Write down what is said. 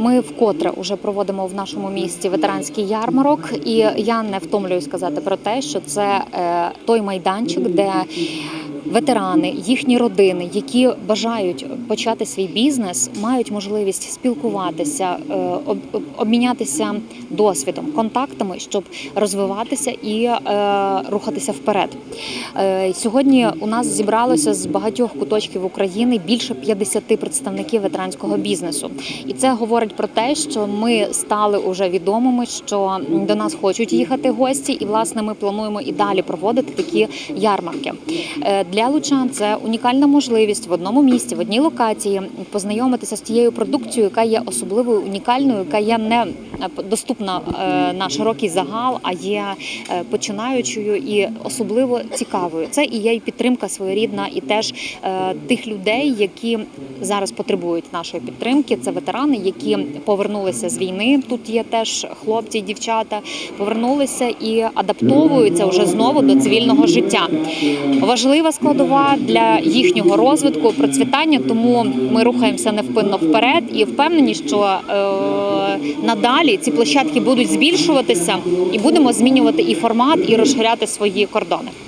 Ми вкотре вже проводимо в нашому місті ветеранський ярмарок, і я не втомлююсь сказати про те, що це е, той майданчик, де ветерани, їхні родини, які бажають почати свій бізнес, мають можливість спілкуватися, е, об- об- обмінятися досвідом, контактами, щоб розвиватися і е, рухатися вперед. Е, Сьогодні у нас зібралося з багатьох куточків України більше 50 представників ветеранського бізнесу, і це говорить про те, що ми стали уже відомими, що до нас хочуть їхати гості, і власне ми плануємо і далі проводити такі ярмарки. Для лучан це унікальна можливість в одному місці, в одній локації познайомитися з тією продукцією, яка є особливою, унікальною, яка є не доступна е, на широкий загал, а є е, починаючою і особливо цікавою. Це і є і підтримка своєрідна, і теж е, тих людей, які зараз потребують нашої підтримки. Це ветерани, які повернулися з війни. Тут є теж хлопці, дівчата, повернулися і адаптовуються вже знову до цивільного життя. Важлива складова для їхнього розвитку, процвітання. Тому ми рухаємося невпинно вперед і впевнені, що е, надалі ці площадки будуть збільшуватися і будемо змінювати і формат, і розширяти свої кордони.